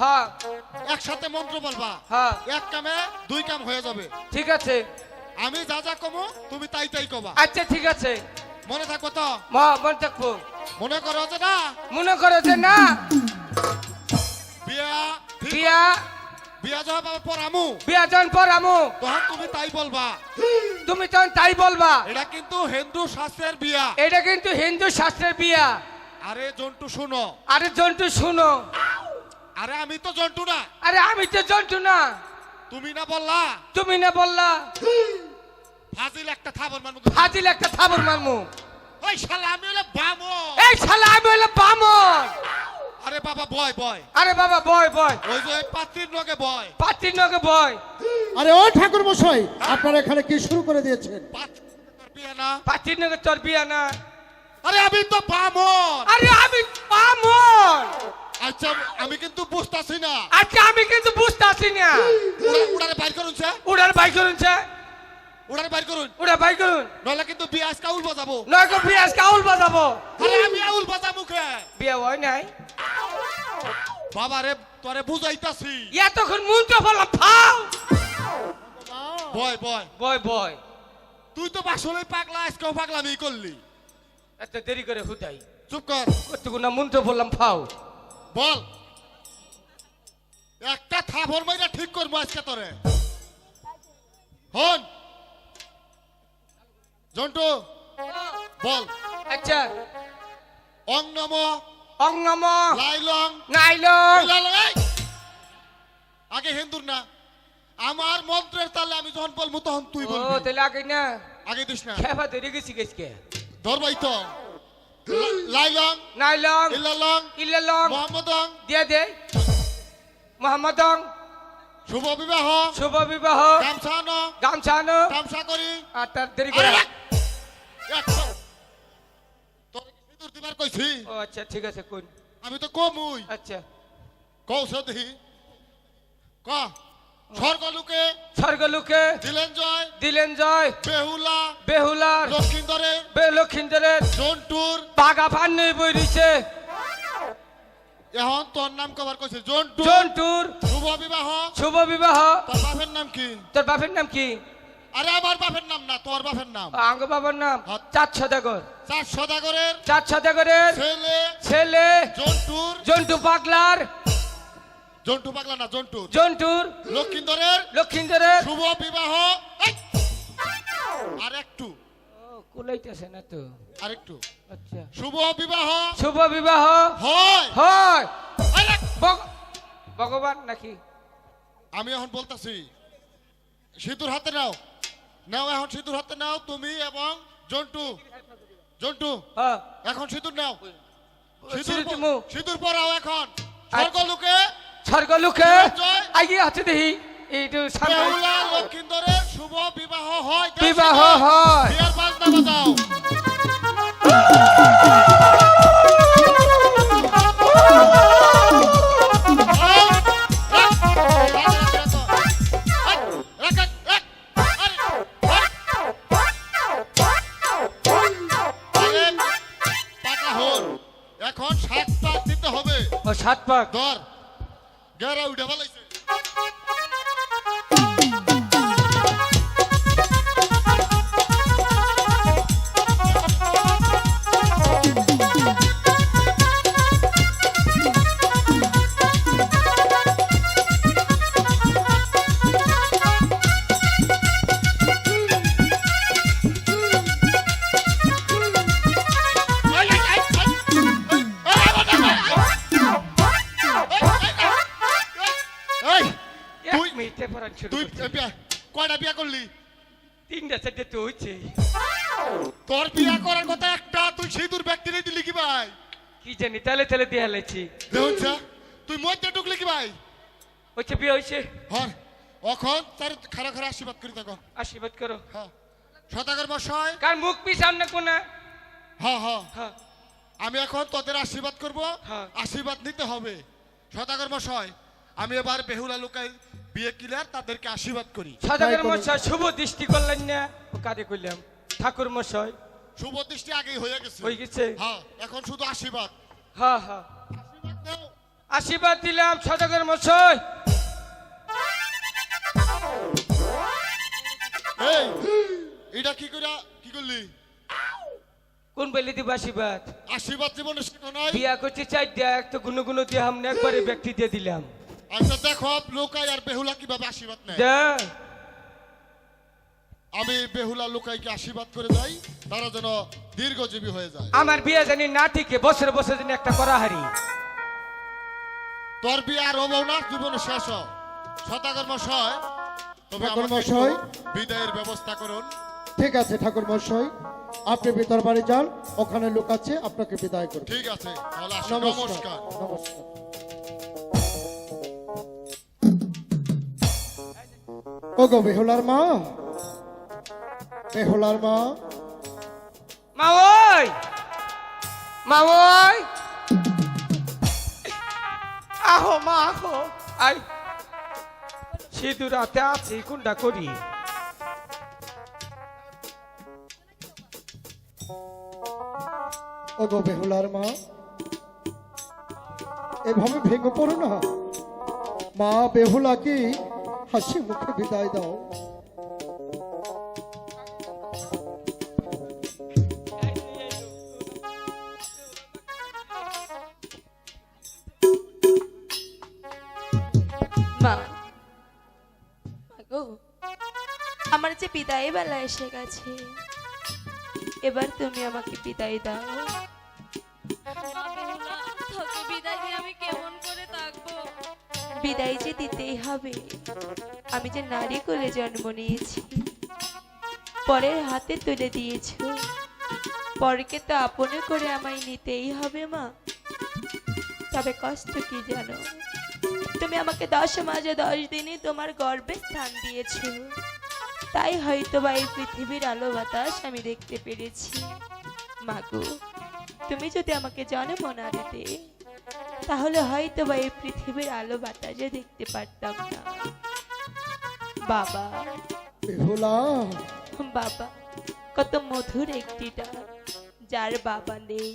হ্যাঁ। একসাথে মন্ত্র বলবা। হ্যাঁ। এক কামে দুই কাম হয়ে যাবে। ঠিক আছে। আমি যা যা কমো তুমি তাই তাই কবা। আচ্ছা ঠিক আছে। মনে থাকব তো? মা মন থাকব মনে করো যে না? মনে করো যে না। বিয়া বিয়া। বিয়া যখন আমি পড়ামু বিয়া যখন পড়ামু তখন তুমি তাই বলবা। তুমি তখন তাই বলবা। এটা কিন্তু হিন্দু শাস্ত্রের বিয়া। এটা কিন্তু হিন্দু শাস্ত্রের বিয়া। আরে জন্টু শুনো। আরে জন্টু শুনো। আরে আমি তো জন্টু না। আরে আমি তো জন্টু না। তুমি না বললা? তুমি না বললা? ফাজিল একটা থাবর মানুষ হাজিল একটা থাবর মারমু। ওই শালা আমি হলে বামো এই শালা আমি হইলাম বামন আরে বাবা বয় বয়। আরে বাবা বয় বয়। ওই যে পাত্রীর নগে বয়। পাত্রীর নগে বয়। আরে ও ঠাকুর মশাই আপনারা এখানে কি শুরু করে দিয়েছেন? পাত্রীর নগে তোর বিয়া না। আরে আমি তো বামন আরে আমি বামন আচ্ছা আমি কিন্তু বুঝতাছি না। আচ্ছা আমি কিন্তু বুঝতে পারছি না। উড়া- উড়ারে বাইর করুন স্যার। উড়ার বাই করুন স্যার। উড়ারে বাইর করুন। উড়া বাই করুন। নইলে কিন্তু বিয়ে আজকে আউল বাজাবো। নয় কো পিয়াজ কাউল বাজাবো। আরে আমি আউল বাজা মুখে বিয়া হয় নাই। বাবা রে তোরে বুঝাইতাছি। এতক্ষণ মুন্টো বললাম ফাও বয় বয়। বয় বয়। তুই তো আসলেই পাগলা আজকেও পাগলামি করলি। এত দেরি করে হুদাই। চুপ কর। কতক্ষণ না মুন্টো বললাম ফাও বল। একটা থাপর মাইরা ঠিক করব আজকে তোরে। হন। জন্টু বল। আচ্ছা অং নম। অং নম। লাইলং। এই! আগে হিন্দুর না। আমার মন্ত্রের তালে আমি যখন বলব তখন তুই ও তাহলে আগে না। আগে দিস না। খেপা দেরি গেছি গেছকে। ধরবাই তো। লাইলং নাইলং ইলালং ইল্লালং মোহাম্মদং দিয়ে দে মোহাম্মদং শুভ বিবাহ শুভ বিবাহ গামছানো গামছানো গামছা করি আর তার দেরি করে তোর দিবার কইছি ও আচ্ছা ঠিক আছে কোন আমি তো কমুই আচ্ছা কৌশ দেখি ক স্বর্গ লোকে স্বর্গলোকে দিলেন জয়। দিলেন জয়। বেহুলা বেহুলার লক্ষিন্দরে বে লক্ষিন্দরের জন্টুর। বাগা ফান্নে বই দিছে এখন তোর নাম কবার কইছে জন্টু জন্টুর। শুভ বিবাহ। শুভ বিবাহ। তোর বাপের নাম কি? তোর বাপের নাম কি? আরে আমার বাপের নাম না তোর বাপের নাম। আঙ্গ বাবার নাম হ্যাঁ। চাঁদ সদাগর। চার সদাগরের চাঁদ সদাগরের ছেলে ছেলে জন্টুর। জন্টু পাগলার জন্টু পাগলা না জন্টুর জন্টুর লক্ষিন্দরের? লক্ষিন্দরের। শুভ বিবাহ। আর একটু। ও কুলাইতেছে না তো। আরেকটু আচ্ছা। শুভ বিবাহ। শুভ বিবাহ। হয়। হয়। ভগবান নাকি? আমি এখন বলতাছি সিঁদুর হাতে নাও। নাও এখন সিঁদুর হাতে নাও তুমি এবং জন্টু। জন্টু হ্যাঁ। এখন সিঁদুর নাও। সিঁদুর সিঁদুর পরাও এখন। স্বর্গলোকে স্বর্গলোকে আগিয়ে আছে দেহি। এইটু সামনে। শুভ বিবাহ হয় বিবাহ হয়। বিয়ের বাজনা বাজাও এখন সাত পাক দিতে হবে। সাত পাক। ধর। গেরা উঠে তুই বিয়া কয়টা বিয়া করলি তিনটা চারটে তো হচ্ছে তোর বিয়া করার কথা একটা তুই ব্যক্তি দিলি কি ভাই কি জানি তালে তালে দিয়ে হালাইছি দেখুন তুই মধ্যে ঢুকলি কি ভাই হচ্ছে বিয়ে হয়েছে হর অখন তার খারা খারা আশীর্বাদ করি থাকো আশীর্বাদ করো হ্যাঁ সদাগর মশাই কার মুখ পি সামনে কোনা হ্যাঁ হ্যাঁ হ্যাঁ আমি এখন তোদের আশীর্বাদ করব। আশীর্বাদ নিতে হবে সদাগর মশাই আমি এবার বেহুলা লোকাই বিয়ে কিলার তাদেরকে আশীর্বাদ করি। করুন। মশাই শুভ দৃষ্টি করলেন না? ও কারে করলাম ঠাকুর মশাই শুভ দৃষ্টি আগেই হয়ে গেছে। হয়ে গেছে? হ্যাঁ এখন শুধু আশীর্বাদ। হ্যাঁ হ্যাঁ আশীর্বাদ আশীর্বাদ দিলাম সদাগর মশাই এই এটা কি করে কি করলি? কোন বেলি দিব আশীর্বাদ? আশীর্বাদ জীবনে শেখো নাই। বিয়া করতে চাই দেখ তো গুনো গুনো দিয়ে হামনে একবারে ব্যক্তি দিয়ে দিলাম। আচ্ছা দেখো লোকাই আর বেহুলা কীভাবে আশীর্বাদ নেয়? দে আমি বেহুলা লোকাইকে আশীর্বাদ করে যাই তারা যেন দীর্ঘজীবী হয়ে যায়। আমার বিয়ে জানি না ঠিকে বছরে বছরে জানি একটা করা হারি তোর বিয়ে আর হব না জীবনে শেষ। সদাগর মশাই তবে মশাই। বিদায়ের ব্যবস্থা করুন। ঠিক আছে ঠাকুর মশাই। আপনি ভিতর বাড়ি যান ওখানে লোক আছে আপনাকে বিদায় করবে। ঠিক আছে তাহলে নমস্কার। নমস্কার। ও গো বেহুলার মা বেহুলার মা মা ওই মা ওই আহো মা আহো আই সিঁদুর রাতে আছে কোনটা করি ও গো বেহুলার মা এভাবে ভেঙে পড়ো না মা বেহুলাকে হাসি মুখে বিদায় দাও। মা মাগো আমার যে বিদায় বেলা এসে গেছে এবার তুমি আমাকে বিদায় দাও। বিদায় দিয়ে আমি কেমন বিদায় যে দিতেই হবে। আমি যে নারী করে জন্ম নিয়েছি, পরের হাতে তুলে দিয়েছ। পরকে তো আপনে করে আমায় নিতেই হবে, মা। তবে কষ্ট কি জানো? তুমি আমাকে দশ মাসে দশ দিনে তোমার গর্বে স্থান দিয়েছ। তাই হয়তো বা এই পৃথিবীর আলো বাতাস আমি দেখতে পেরেছি। মাগো তুমি যদি আমাকে জন্ম না দিতে তাহলে হয়তো বা এই পৃথিবীর আলো বাতাসে দেখতে পারতাম না। বাবা। বাবা কত মধুর একটি ডাক যার বাবা নেই।